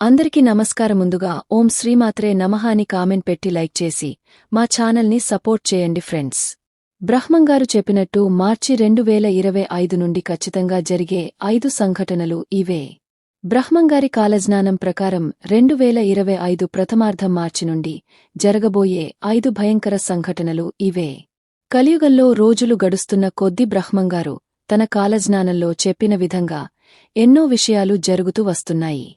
అందరికీ నమస్కారం ముందుగా ఓం శ్రీమాత్రే నమః అని కామెంట్ పెట్టి లైక్ చేసి మా ఛానల్ని సపోర్ట్ చేయండి ఫ్రెండ్స్. బ్రహ్మంగారు చెప్పినట్టు మార్చి రెండు వేల ఇరవై ఐదు నుండి ఖచ్చితంగా జరిగే ఐదు సంఘటనలు ఇవే. బ్రహ్మంగారి కాలజ్ఞానం ప్రకారం రెండు వేల ఇరవై ఐదు ప్రథమార్థం మార్చి నుండి జరగబోయే ఐదు భయంకర సంఘటనలు ఇవే. కలియుగంలో రోజులు గడుస్తున్న కొద్ది బ్రహ్మంగారు తన కాలజ్ఞానంలో చెప్పిన విధంగా ఎన్నో విషయాలు జరుగుతూ వస్తున్నాయి.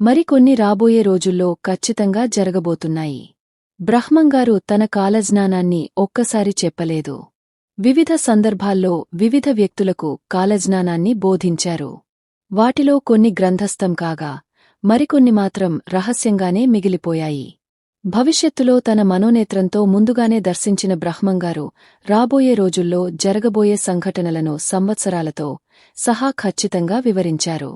మరికొన్ని రాబోయే రోజుల్లో ఖచ్చితంగా జరగబోతున్నాయి. బ్రహ్మంగారు తన కాలజ్ఞానాన్ని ఒక్కసారి చెప్పలేదు. వివిధ సందర్భాల్లో వివిధ వ్యక్తులకు కాలజ్ఞానాన్ని బోధించారు. వాటిలో కొన్ని గ్రంథస్థం కాగా మరికొన్ని మాత్రం రహస్యంగానే మిగిలిపోయాయి. భవిష్యత్తులో తన మనోనేత్రంతో ముందుగానే దర్శించిన బ్రహ్మంగారు రాబోయే రోజుల్లో జరగబోయే సంఘటనలను సంవత్సరాలతో సహా ఖచ్చితంగా వివరించారు.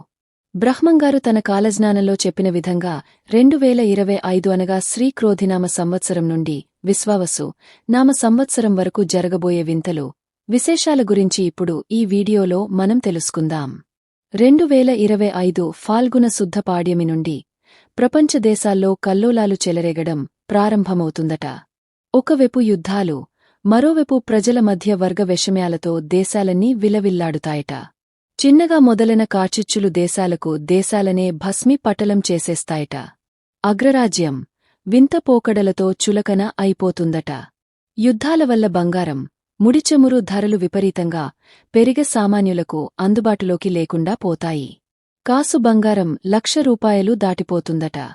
బ్రహ్మంగారు తన కాలజ్ఞానంలో చెప్పిన విధంగా రెండు వేల ఇరవై ఐదు అనగా శ్రీక్రోధినామ సంవత్సరం నుండి విశ్వావసు నామ సంవత్సరం వరకు జరగబోయే వింతలు. విశేషాల గురించి ఇప్పుడు ఈ వీడియోలో మనం తెలుసుకుందాం. రెండు వేల ఇరవై ఐదు ఫాల్గుణ శుద్ధ పాడ్యమి నుండి ప్రపంచ దేశాల్లో కల్లోలాలు చెలరేగడం ప్రారంభమవుతుందట. ఒకవైపు యుద్ధాలు మరోవైపు ప్రజల మధ్య వర్గ విషమ్యాలతో దేశాలన్నీ విలవిల్లాడుతాయట. చిన్నగా మొదలైన కాచిచ్చులు దేశాలకు దేశాలనే భస్మి పటలం చేసేస్తాయట. అగ్రరాజ్యం వింత పోకడలతో చులకన అయిపోతుందట. యుద్ధాల వల్ల బంగారం ముడిచమురు ధరలు విపరీతంగా పెరిగ సామాన్యులకు అందుబాటులోకి లేకుండా పోతాయి. కాసు బంగారం లక్ష రూపాయలు దాటిపోతుందట.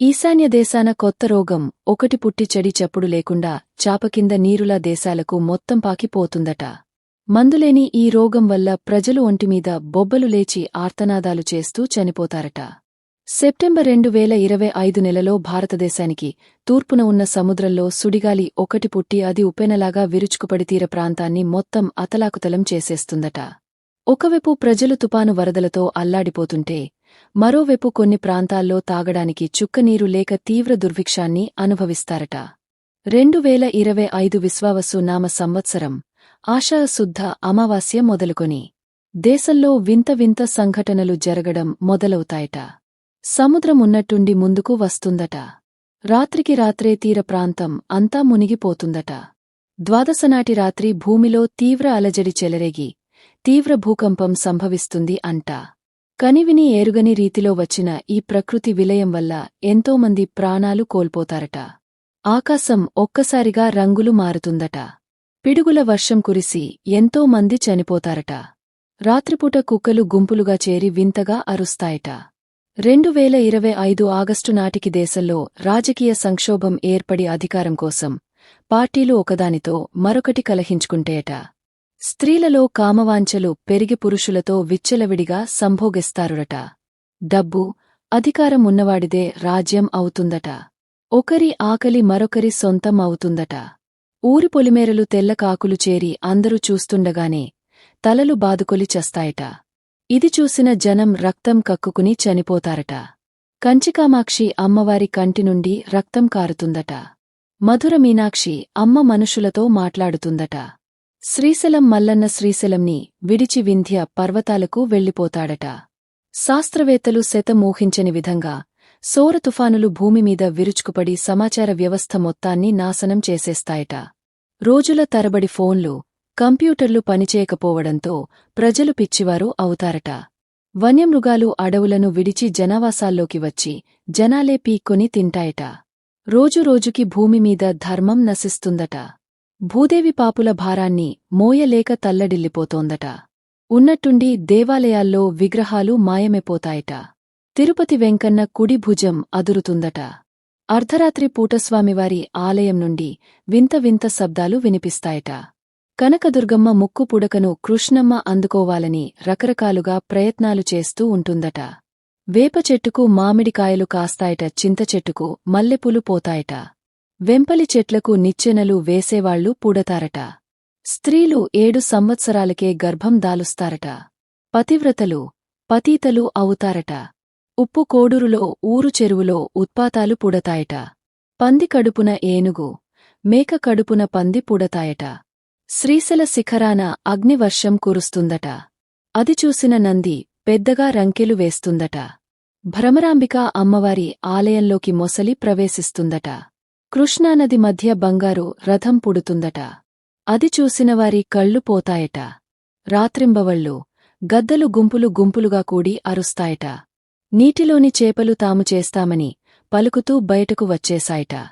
ఈశాన్య దేశాన కొత్త రోగం ఒకటి పుట్టి చెడి చప్పుడు లేకుండా చాపకింద నీరులా దేశాలకు మొత్తం పాకిపోతుందట. మందులేని ఈ రోగం వల్ల ప్రజలు ఒంటిమీద బొబ్బలు లేచి ఆర్తనాదాలు చేస్తూ చనిపోతారట. సెప్టెంబర్ రెండు వేల ఇరవై ఐదు నెలలో భారతదేశానికి తూర్పున ఉన్న సముద్రంలో సుడిగాలి ఒకటి పుట్టి అది ఉప్పెనలాగా విరుచుకుపడి తీర ప్రాంతాన్ని మొత్తం అతలాకుతలం చేసేస్తుందట. ఒకవైపు ప్రజలు తుపాను వరదలతో అల్లాడిపోతుంటే మరోవైపు కొన్ని ప్రాంతాల్లో తాగడానికి చుక్కనీరు లేక తీవ్ర దుర్భిక్షాన్ని అనుభవిస్తారట. రెండు వేల ఇరవై ఐదు విశ్వావసు నామ సంవత్సరం ఆషాశుద్ధ అమావాస్య మొదలుకొని దేశంలో వింత వింత సంఘటనలు జరగడం మొదలవుతాయట. సముద్రమున్నట్టుండి ముందుకు వస్తుందట. రాత్రికి రాత్రే తీర ప్రాంతం అంతా మునిగిపోతుందట. ద్వాదశనాటి రాత్రి భూమిలో తీవ్ర అలజడి చెలరేగి తీవ్ర భూకంపం సంభవిస్తుంది అంటా. కనివిని ఏరుగని రీతిలో వచ్చిన ఈ ప్రకృతి విలయం వల్ల ఎంతోమంది ప్రాణాలు కోల్పోతారట. ఆకాశం ఒక్కసారిగా రంగులు మారుతుందట. పిడుగుల వర్షం కురిసి ఎంతో మంది చనిపోతారట. రాత్రిపూట కుక్కలు గుంపులుగా చేరి వింతగా అరుస్తాయట. రెండు వేల ఇరవై ఐదు ఆగస్టు నాటికి దేశంలో రాజకీయ సంక్షోభం ఏర్పడి అధికారం కోసం పార్టీలు ఒకదానితో మరొకటి కలహించుకుంటేయట స్త్రీలలో కామవాంఛలు పెరిగి పురుషులతో విచ్చలవిడిగా సంభోగిస్తారురట డబ్బు అధికారం ఉన్నవాడిదే రాజ్యం అవుతుందట. ఒకరి ఆకలి మరొకరి సొంతం అవుతుందట. ఊరి పొలిమేరలు తెల్ల కాకులు చేరి అందరూ చూస్తుండగానే తలలు బాదుకొలి చస్తాయట. ఇది చూసిన జనం రక్తం కక్కుకుని చనిపోతారట. కంచికామాక్షి అమ్మవారి కంటి నుండి రక్తం కారుతుందట. మధుర మీనాక్షి అమ్మ మనుషులతో మాట్లాడుతుందట. శ్రీశలం మల్లన్న శ్రీశలంని విడిచి వింధ్య పర్వతాలకు వెళ్ళిపోతాడట. శాస్త్రవేత్తలు శతమూహించని విధంగా సోర తుఫానులు భూమిమీద విరుచుకుపడి సమాచార వ్యవస్థ మొత్తాన్ని నాశనం చేసేస్తాయట. రోజుల తరబడి ఫోన్లు కంప్యూటర్లు పనిచేయకపోవడంతో ప్రజలు పిచ్చివారు అవుతారట. వన్యమృగాలు అడవులను విడిచి జనావాసాల్లోకి వచ్చి జనాలే పీక్కొని తింటాయట. రోజురోజుకి భూమిమీద ధర్మం నశిస్తుందట. భూదేవి పాపుల భారాన్ని మోయలేక తల్లడిల్లిపోతోందట. ఉన్నట్టుండి దేవాలయాల్లో విగ్రహాలు మాయమైపోతాయట. తిరుపతి వెంకన్న కుడి భుజం అదురుతుందట. అర్ధరాత్రి పూటస్వామివారి ఆలయం నుండి వింత వింత శబ్దాలు వినిపిస్తాయట. కనకదుర్గమ్మ ముక్కు పుడకను కృష్ణమ్మ అందుకోవాలని రకరకాలుగా ప్రయత్నాలు చేస్తూ ఉంటుందట. వేప చెట్టుకు మామిడికాయలు కాస్తాయట చింత చెట్టుకు మల్లెపూలు పోతాయట. వెంపలి చెట్లకు నిచ్చెనలు వేసేవాళ్ళు పూడతారట. స్త్రీలు ఏడు సంవత్సరాలకే గర్భం దాలుస్తారట. పతివ్రతలు పతీతలు అవుతారట. ఉప్పు కోడూరులో ఊరు చెరువులో ఉత్పాతాలు పుడతాయట. పంది కడుపున ఏనుగు మేక కడుపున పంది పుడతాయట. శ్రీశల శిఖరాన అగ్నివర్షం కురుస్తుందట. అది చూసిన నంది పెద్దగా రంకెలు వేస్తుందట. భ్రమరాంబిక అమ్మవారి ఆలయంలోకి మొసలి ప్రవేశిస్తుందట. కృష్ణానది మధ్య బంగారు రథం పుడుతుందట. అది చూసినవారి కళ్ళు పోతాయట. రాత్రింబవళ్ళు గద్దలు గుంపులు గుంపులుగా కూడి అరుస్తాయట. నీటిలోని చేపలు తాము చేస్తామని పలుకుతూ బయటకు వచ్చేశాయట.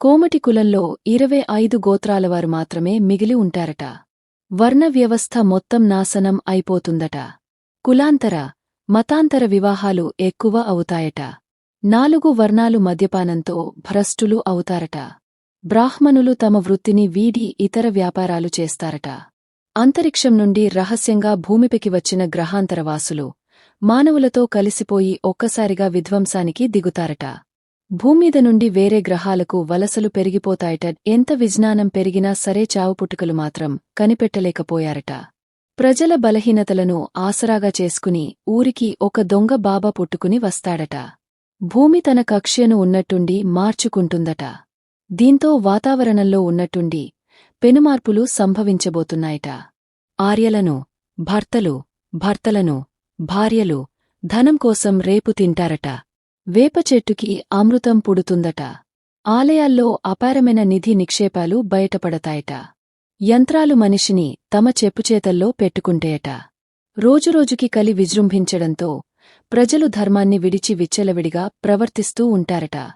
కోమటి కులంలో ఇరవై ఐదు గోత్రాలవారు మాత్రమే మిగిలి ఉంటారట. వర్ణ వ్యవస్థ మొత్తం నాశనం అయిపోతుందట. కులాంతర మతాంతర వివాహాలు ఎక్కువ అవుతాయట. నాలుగు వర్ణాలు మద్యపానంతో భ్రష్టులు అవుతారట. బ్రాహ్మణులు తమ వృత్తిని వీడి ఇతర వ్యాపారాలు చేస్తారట. అంతరిక్షం నుండి రహస్యంగా భూమిపైకి వచ్చిన గ్రహాంతరవాసులు మానవులతో కలిసిపోయి ఒక్కసారిగా విధ్వంసానికి దిగుతారట. భూమీద నుండి వేరే గ్రహాలకు వలసలు పెరిగిపోతాయట. ఎంత విజ్ఞానం పెరిగినా సరే చావుపుట్టుకలు మాత్రం కనిపెట్టలేకపోయారట. ప్రజల బలహీనతలను ఆసరాగా చేసుకుని ఊరికి ఒక దొంగ బాబా పుట్టుకుని వస్తాడట. భూమి తన కక్ష్యను ఉన్నట్టుండి మార్చుకుంటుందట. దీంతో వాతావరణంలో ఉన్నట్టుండి పెనుమార్పులు సంభవించబోతున్నాయట. ఆర్యలను భర్తలు భర్తలను భార్యలు ధనం కోసం రేపు తింటారట. వేప చెట్టుకి అమృతం పుడుతుందట. ఆలయాల్లో అపారమైన నిధి నిక్షేపాలు బయటపడతాయట. యంత్రాలు మనిషిని తమ చెప్పుచేతల్లో పెట్టుకుంటేయట. రోజురోజుకి కలి విజృంభించడంతో ప్రజలు ధర్మాన్ని విడిచి విచ్చలవిడిగా ప్రవర్తిస్తూ ఉంటారట.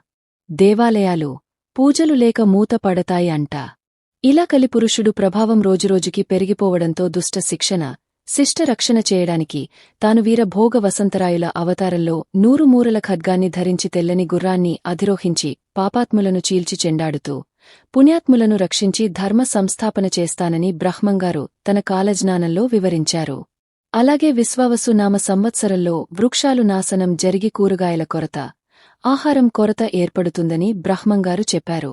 దేవాలయాలు పూజలు లేక మూతపడతాయి అంట ఇలా కలిపురుషుడు ప్రభావం రోజురోజుకి పెరిగిపోవడంతో దుష్ట శిక్షణ శిష్ట రక్షణ చేయడానికి తాను వీర భోగ వసంతరాయుల అవతారంలో నూరుమూరల ఖడ్గాన్ని ధరించి తెల్లని గుర్రాన్ని అధిరోహించి పాపాత్ములను చీల్చి చెండాడుతూ పుణ్యాత్ములను రక్షించి ధర్మ సంస్థాపన చేస్తానని బ్రహ్మంగారు తన కాలజ్ఞానంలో వివరించారు. అలాగే విశ్వావసు నామ సంవత్సరంలో వృక్షాలు నాశనం జరిగి కూరగాయల కొరత ఆహారం కొరత ఏర్పడుతుందని బ్రహ్మంగారు చెప్పారు.